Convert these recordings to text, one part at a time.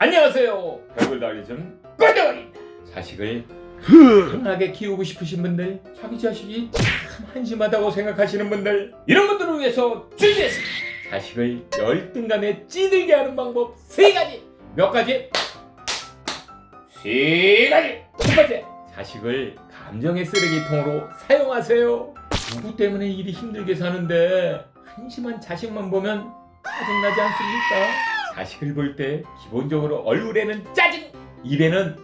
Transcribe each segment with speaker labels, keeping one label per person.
Speaker 1: 안녕하세요. 별걸 달리즘 꼰대원입니다. 자식을 강하게 키우고 싶으신 분들, 자기 자식이 참 한심하다고 생각하시는 분들, 이런 분들을 위해서 준비했습니다. 자식을 열등감에 찌들게 하는 방법 세 가지. 몇 가지? 세 가지. 첫 번째, 자식을 감정의 쓰레기통으로 사용하세요. 누구 때문에 일이 힘들게 사는데 한심한 자식만 보면 짜증나지 않습니까? 자식을 볼 때 기본적으로 얼굴에는 짜증, 입에는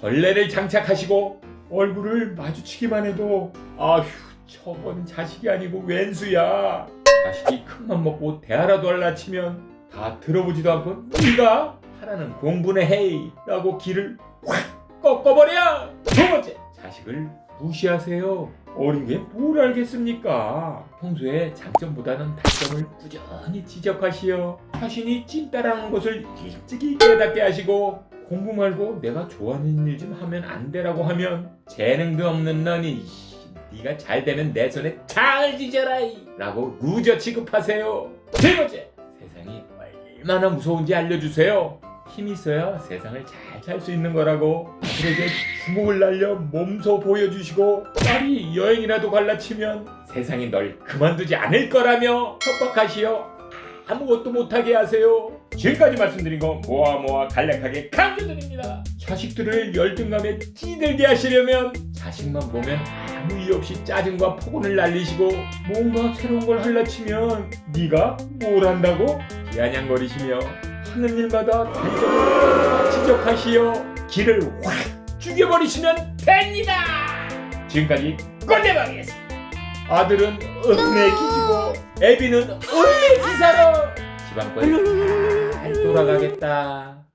Speaker 1: 벌레를 장착하시고 얼굴을 마주치기만 해도 아휴 저건 자식이 아니고 웬수야. 자식이 큰맘 먹고 대하라도 할라 치면 다 들어보지도 않고 네가 하라는 공부는 헤이 라고 길을 확 꺾어버려. 두 번째 자식을 무시하세요. 어린 게 뭘 알겠습니까? 평소에 장점보다는 단점을 꾸준히 지적하시어 자신이 찐따라는 것을 일찍이 깨닫게 하시고 공부 말고 내가 좋아하는 일 좀 하면 안 되라고 하면 재능도 없는 너니 씨, 네가 잘 되면 내 손에 장을 지져라 이 라고 루저 취급하세요 세 번째 세상이 얼마나 무서운지 알려주세요 힘 있어야 세상을 잘 살 수 있는 거라고 아들에게 주먹을 날려 몸소 보여주시고 딸이 여행이라도 갈라치면 세상이 널 그만두지 않을 거라며 협박하시어 아무것도 못하게 하세요. 지금까지 말씀드린 거 모아 모아 간략하게 강조드립니다. 자식들을 열등감에 찌들게 하시려면 자식만 보면 아무 이유 없이 짜증과 폭언을 날리시고 뭔가 새로운 걸 할라치면 네가 뭘 한다고 비아냥거리시며 하는 일마다 단점을 지적하시어 길을 확 죽여버리시면 됩니다. 지금까지 꼰대방이었습니다. 아들은 은혜 기지고 애비는 은혜 기사로 잘 돌아가겠다.